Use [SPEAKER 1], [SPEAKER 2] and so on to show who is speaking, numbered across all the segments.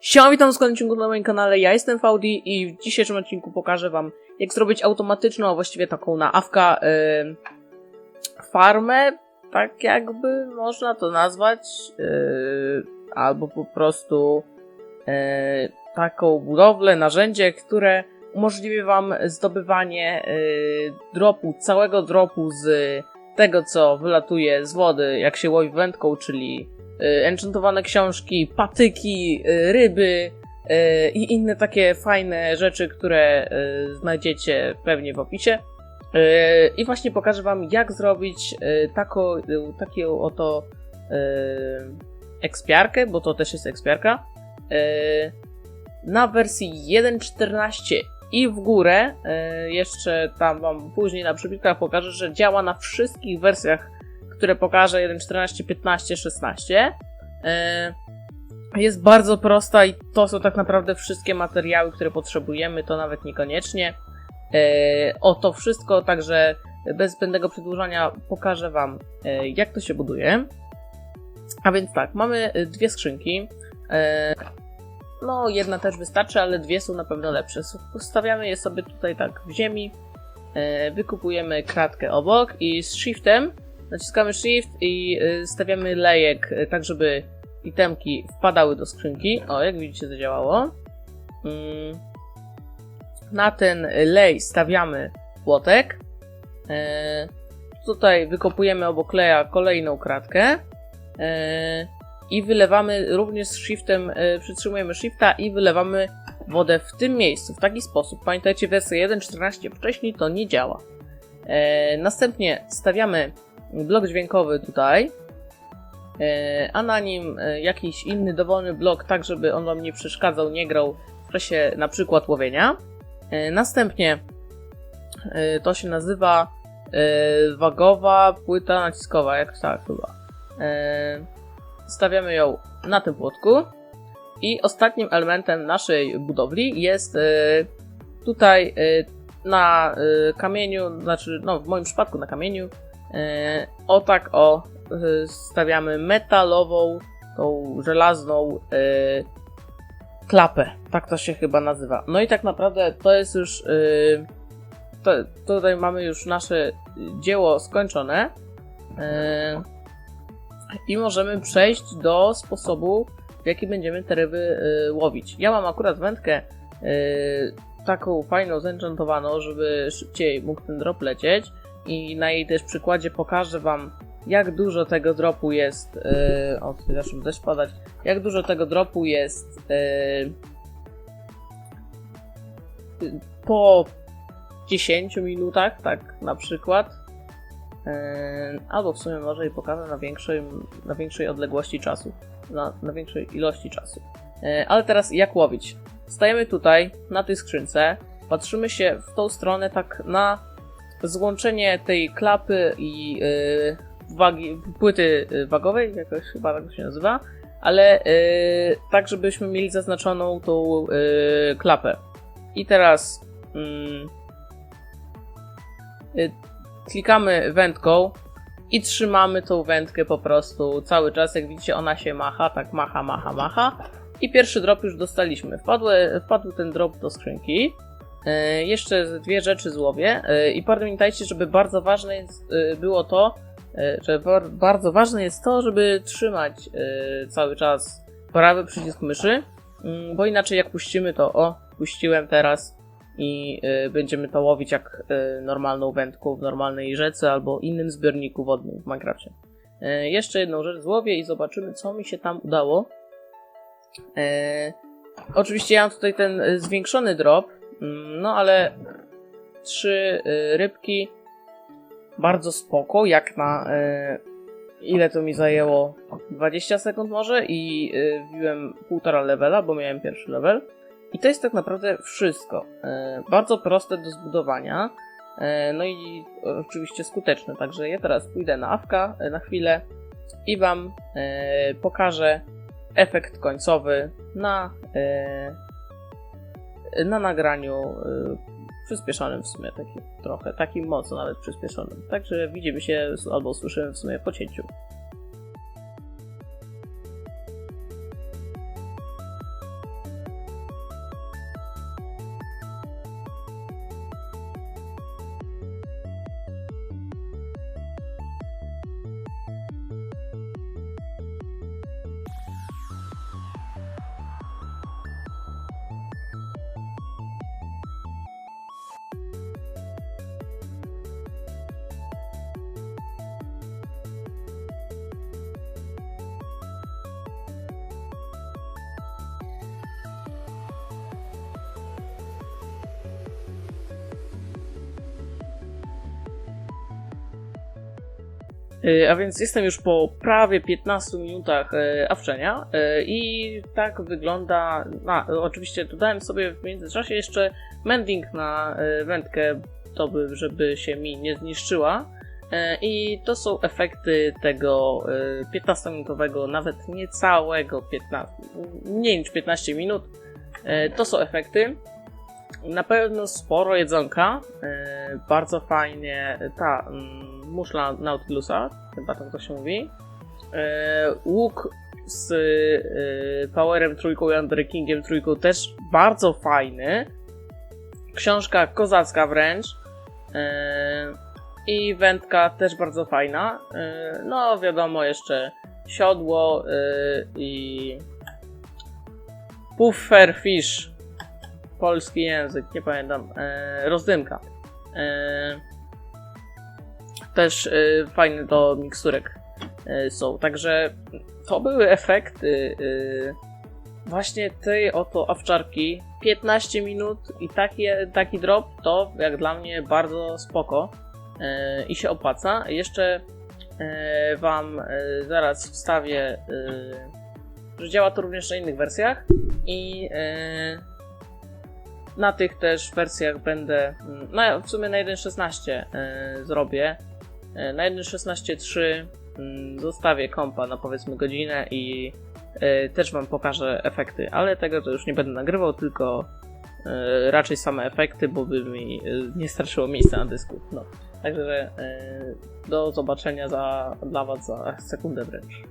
[SPEAKER 1] Siema, witam w kolejnym odcinku na moim kanale, ja jestem Faudi i w dzisiejszym odcinku pokażę wam, jak zrobić automatyczną, a właściwie taką na awka yy, farmę, tak jakby można to nazwać, yy, albo po prostu yy, taką budowlę, narzędzie, które umożliwi wam zdobywanie yy, dropu, całego dropu z tego, co wylatuje z wody, jak się łowi wędką, czyli enchantowane książki, patyki, y, ryby y, i inne takie fajne rzeczy, które y, znajdziecie pewnie w opisie. Y, I właśnie pokażę Wam, jak zrobić y, taką, y, taką oto y, ekspiarkę, bo to też jest ekspiarka, y, na wersji 1.14 i w górę. y, Jeszcze tam Wam później na przybitkach pokażę, że działa na wszystkich wersjach które pokażę 1.14, 15, 16. E, Jest bardzo prosta i to są tak naprawdę wszystkie materiały, które potrzebujemy, to nawet niekoniecznie. E, O to wszystko, także bez zbędnego przedłużania pokażę Wam, e, jak to się buduje. A więc tak, mamy e, dwie skrzynki. No, jedna też wystarczy, ale dwie są na pewno lepsze. Stawiamy je sobie tutaj tak w ziemi. Wykupujemy kratkę obok i z shiftem Naciskamy Shift i y, stawiamy lejek, y, tak żeby itemki wpadały do skrzynki. O, jak widzicie, zadziałało. Mm. Na ten lej stawiamy płotek. E, Tutaj wykopujemy obok leja kolejną kratkę. E, I wylewamy również z Shiftem, e, przytrzymujemy Shifta i wylewamy wodę w tym miejscu, w taki sposób. Pamiętajcie, wersja 1.14 wcześniej to nie działa. Następnie stawiamy blok dźwiękowy tutaj, e, a na nim e, jakiś inny dowolny blok, tak żeby on wam nie przeszkadzał, nie grał w czasie na przykład łowienia. E, Następnie to się nazywa wagowa płyta naciskowa, jak tak chyba. Stawiamy ją na tym płotku i ostatnim elementem naszej budowli jest tutaj na kamieniu, znaczy no w moim przypadku na kamieniu o tak o e, stawiamy metalową, tą żelazną e, klapę. Tak to się chyba nazywa. No i tak naprawdę to jest już. e, To, tutaj mamy już nasze dzieło skończone. E, I możemy przejść do sposobu, w jaki będziemy te ryby e, łowić. Ja mam akurat wędkę e, taką fajną, zenchantowaną, żeby szybciej mógł ten drop lecieć i na jej też przykładzie pokażę Wam, jak dużo tego dropu jest. Yy, o, tutaj zaczął deszcz padać. Jak dużo tego dropu jest yy, po 10 minutach, tak na przykład. Yy, albo w sumie może i pokażę na większej, na większej odległości czasu. Na, na większej ilości czasu. Yy, ale teraz jak łowić? Stajemy tutaj, na tej skrzynce, patrzymy się w tą stronę tak na złączenie tej klapy i yy, wagi, płyty y, wagowej, jakoś chyba tak się nazywa, ale yy, tak, żebyśmy mieli zaznaczoną tą klapę. I teraz mm, y, klikamy wędką i trzymamy tą wędkę po prostu cały czas. Jak widzicie, ona się macha, tak macha, macha, macha. I pierwszy drop już dostaliśmy. Wpadły, wpadł ten drop do skrzynki. E, Jeszcze dwie rzeczy złowię E, i pamiętajcie, żeby bardzo ważne jest, e, było to, że bar- bardzo ważne jest to, żeby trzymać cały czas prawy przycisk myszy, mm, bo inaczej jak puścimy to, o, puściłem teraz i będziemy to łowić jak normalną wędką w normalnej rzece albo innym zbiorniku wodnym w Minecrafcie. Jeszcze jedną rzecz złowię i zobaczymy, co mi się tam udało. Oczywiście ja mam tutaj ten zwiększony drop, No ale trzy y, rybki bardzo spoko, jak na y, ile to mi zajęło 20 sekund może i y, wbiłem półtora levela, bo miałem pierwszy level. I to jest tak naprawdę wszystko. Bardzo proste do zbudowania. No i oczywiście skuteczne. Także ja teraz pójdę na awka na chwilę i wam pokażę efekt końcowy na na nagraniu y, przyspieszonym w sumie, taki, trochę, takim mocno nawet przyspieszonym. Także widzimy się albo słyszymy w sumie po cięciu. A więc jestem już po prawie 15 minutach e, awczenia e, i tak wygląda. A, oczywiście dodałem sobie w międzyczasie jeszcze mending na e, wędkę, to by, żeby się mi nie zniszczyła. E, I to są efekty tego e, 15-minutowego, nawet niecałego 15, mniej niż 15 minut. E, To są efekty. Na pewno sporo jedzonka. e, Bardzo fajnie ta mm, muszla Nautilusa, chyba tak to się mówi. E, Łuk z e, Powerem trójką i Underkingiem trójką też bardzo fajny. Książka kozacka wręcz. E, I wędka też bardzo fajna. E, No wiadomo jeszcze siodło e, i puffer fish polski język, nie pamiętam, e, rozdymka. E, też e, fajne do miksturek e, są. Także to były efekty e, właśnie tej oto awczarki. 15 minut i taki, taki drop to jak dla mnie bardzo spoko e, i się opłaca. Jeszcze e, Wam e, zaraz wstawię, że działa to również na innych wersjach i na tych też wersjach będę, no w sumie na 1.16 e, zrobię. E, na 1.16.3 mm, zostawię kompa na powiedzmy godzinę i e, też Wam pokażę efekty, ale tego to już nie będę nagrywał, tylko e, raczej same efekty, bo by mi nie starczyło miejsca na dysku. No. Także do zobaczenia za, dla Was za sekundę wręcz.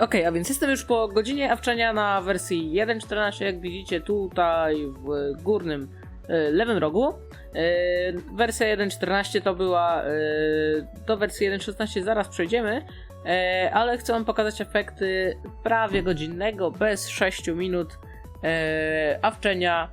[SPEAKER 1] Okej, a więc jestem już po godzinie awczenia na wersji 1.14, jak widzicie tutaj w górnym lewym rogu. Y, Wersja 1.14 to była, do wersji 1.16 zaraz przejdziemy, y, ale chcę wam pokazać efekty prawie godzinnego, bez 6 minut awczenia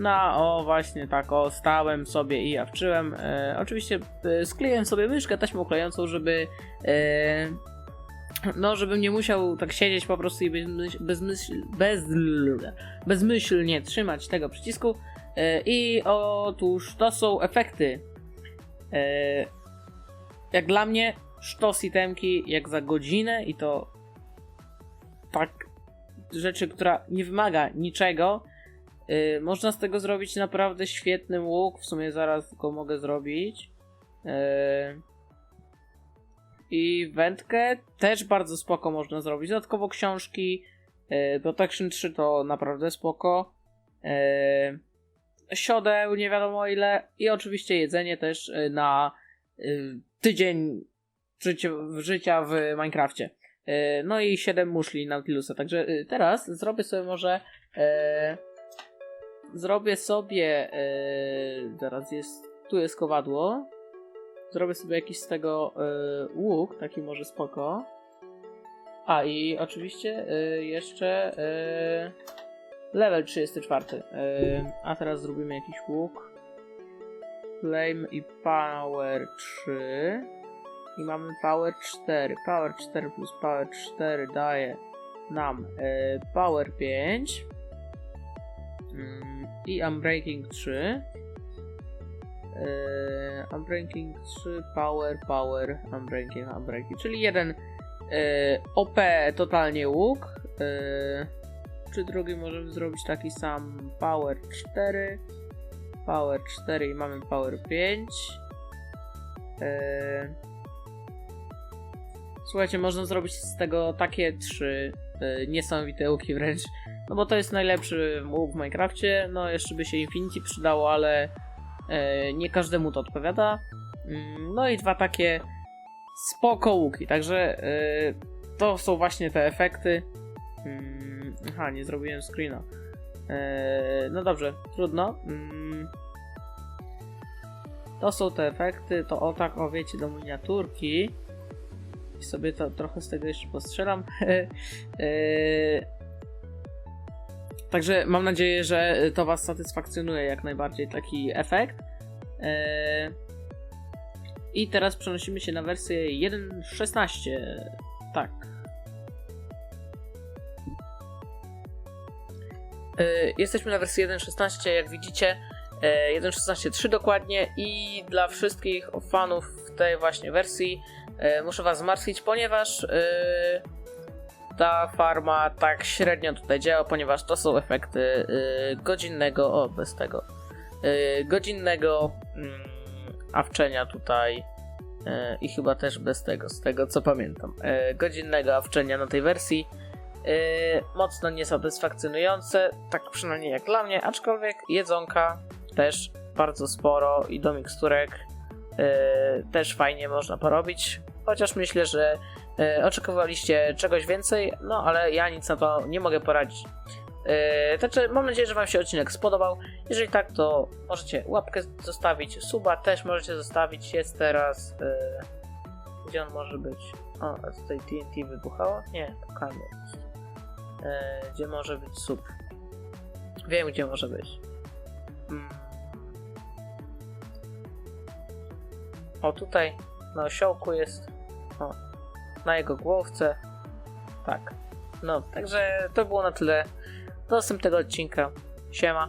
[SPEAKER 1] na o właśnie tak o stałem sobie i awczyłem. E, oczywiście e, skleiłem sobie myszkę taśmą klejącą, żeby e, no, żebym nie musiał tak siedzieć po prostu i bez, bezmyślnie trzymać tego przycisku. E, I otóż to są efekty. E, jak dla mnie, sztos itemki jak za godzinę i to tak rzeczy, która nie wymaga niczego. E, można z tego zrobić naprawdę świetny łuk. W sumie zaraz go mogę zrobić. I wędkę też bardzo spoko można zrobić. Dodatkowo książki. Protection 3 to naprawdę spoko. E, siodeł nie wiadomo ile. I oczywiście jedzenie też e, na e, tydzień życia, w Minecrafcie. E, no i 7 muszli Nautilusa. Także e, teraz zrobię sobie może. E, zrobię sobie. E, zaraz jest. Tu jest kowadło. Zrobię sobie jakiś z tego y, łuk, taki może spoko. A i oczywiście y, jeszcze y, level 34. Y, a teraz zrobimy jakiś łuk. Flame i power 3. I mamy power 4. Power 4 plus power 4 daje nam y, power 5. Mm, I unbreaking 3. Yy, Unbreaking 3, Power, Power, Unbreaking, Unbreaking, czyli jeden yy, OP totalnie łuk. Yy, czy drugi możemy zrobić taki sam Power 4, Power 4 i mamy Power 5. Yy, słuchajcie, można zrobić z tego takie trzy yy, niesamowite łuki wręcz. No bo to jest najlepszy łuk w Minecrafcie. No jeszcze by się Infinity przydało, ale E, nie każdemu to odpowiada. Mm, No i dwa takie spoko łuki, także e, to są właśnie te efekty. Mm, Aha, nie zrobiłem screena. E, No dobrze, trudno. Mm, To są te efekty, to o tak, o wiecie, do miniaturki. I sobie to trochę z tego jeszcze postrzelam. E, Także mam nadzieję, że to Was satysfakcjonuje jak najbardziej taki efekt. Eee, I teraz przenosimy się na wersję 1.16. Tak. Jesteśmy na wersji 1.16, jak widzicie. e, 1.16.3 dokładnie i dla wszystkich fanów tej właśnie wersji e, muszę was zmartwić, ponieważ ta farma tak średnio tutaj działa, ponieważ to są efekty godzinnego, o bez tego, godzinnego mm, awczenia tutaj i chyba też bez tego, z tego co pamiętam, godzinnego awczenia na tej wersji. Yy, mocno niesatysfakcjonujące, tak przynajmniej jak dla mnie, aczkolwiek jedzonka też bardzo sporo i do miksturek yy, też fajnie można porobić. Chociaż myślę, że yy, oczekiwaliście czegoś więcej, no ale ja nic na to nie mogę poradzić. Yy, Znaczy, mam nadzieję, że Wam się odcinek spodobał. Jeżeli tak, to możecie łapkę zostawić, suba też możecie zostawić. Jest teraz. Yy, gdzie on może być? A tutaj TNT wybuchało? Nie, to kamień. E, gdzie może być sub? Wiem, gdzie może być. Mm. O, tutaj na osiołku jest. O, na jego głowce. Tak. No, także to było na tyle. Do następnego odcinka. Siema.